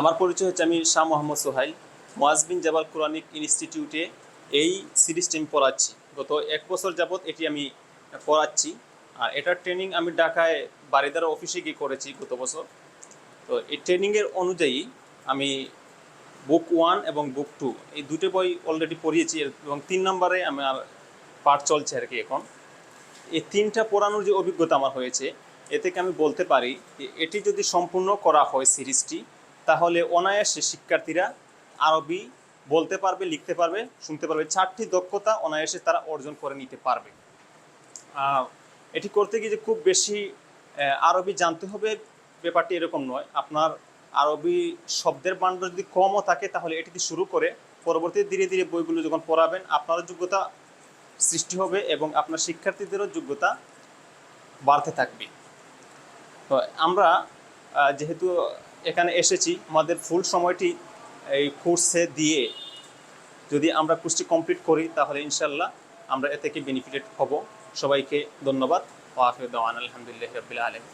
আমার পরিচয় হচ্ছে আমি শাহ মোহাম্মদ সোহাইল মোয়াজ বিন জাবাল কোরআনিক ইনস্টিটিউটে এই সিরিজটি আমি পড়াচ্ছি। গত এক বছর যাবৎ এটি আমি পড়াচ্ছি। আর এটার ট্রেনিং আমি ঢাকায় বারিদার অফিসে গিয়ে করেছি গত বছর। তো এই ট্রেনিংয়ের অনুযায়ী আমি বুক ওয়ান এবং বুক টু এই দুটো বই অলরেডি পড়িয়েছি এবং তিন নম্বরে আমার পাঠ চলছে আর কি এখন। এই তিনটা পড়ানোর যে অভিজ্ঞতা আমার হয়েছে, এ থেকে আমি বলতে পারি যে এটি যদি সম্পূর্ণ করা হয় সিরিজটি তাহলে অনায়াসে শিক্ষার্থীরা আরবি বলতে পারবে, লিখতে পারবে, শুনতে পারবে। চারটি দক্ষতা অনায়াসে তারা অর্জন করে নিতে পারবে। এটি করতে গিয়ে যে খুব বেশি আরবি জানতে হবে ব্যাপারটি এরকম নয়। আপনার আরবি শব্দের বান্ডল যদি কমও থাকে, তাহলে এটিতে শুরু করে পরবর্তীতে ধীরে ধীরে বইগুলো যখন পড়াবেন, আপনারও যোগ্যতা সৃষ্টি হবে এবং আপনার শিক্ষার্থীদেরও যোগ্যতা বাড়তে থাকবে। তো আমরা যেহেতু এখানে এসেছি। আমাদের ফুল সময়টি এই কোর্সে দিয়ে যদি আমরা কোর্সটি কমপ্লিট করি, তাহলে ইনশাল্লাহ আমরা এ থেকে বেনিফিটেড হব। সবাইকে ধন্যবাদ। ওয়াফিদ আলহামদুলিল্লাহ রবিল আলম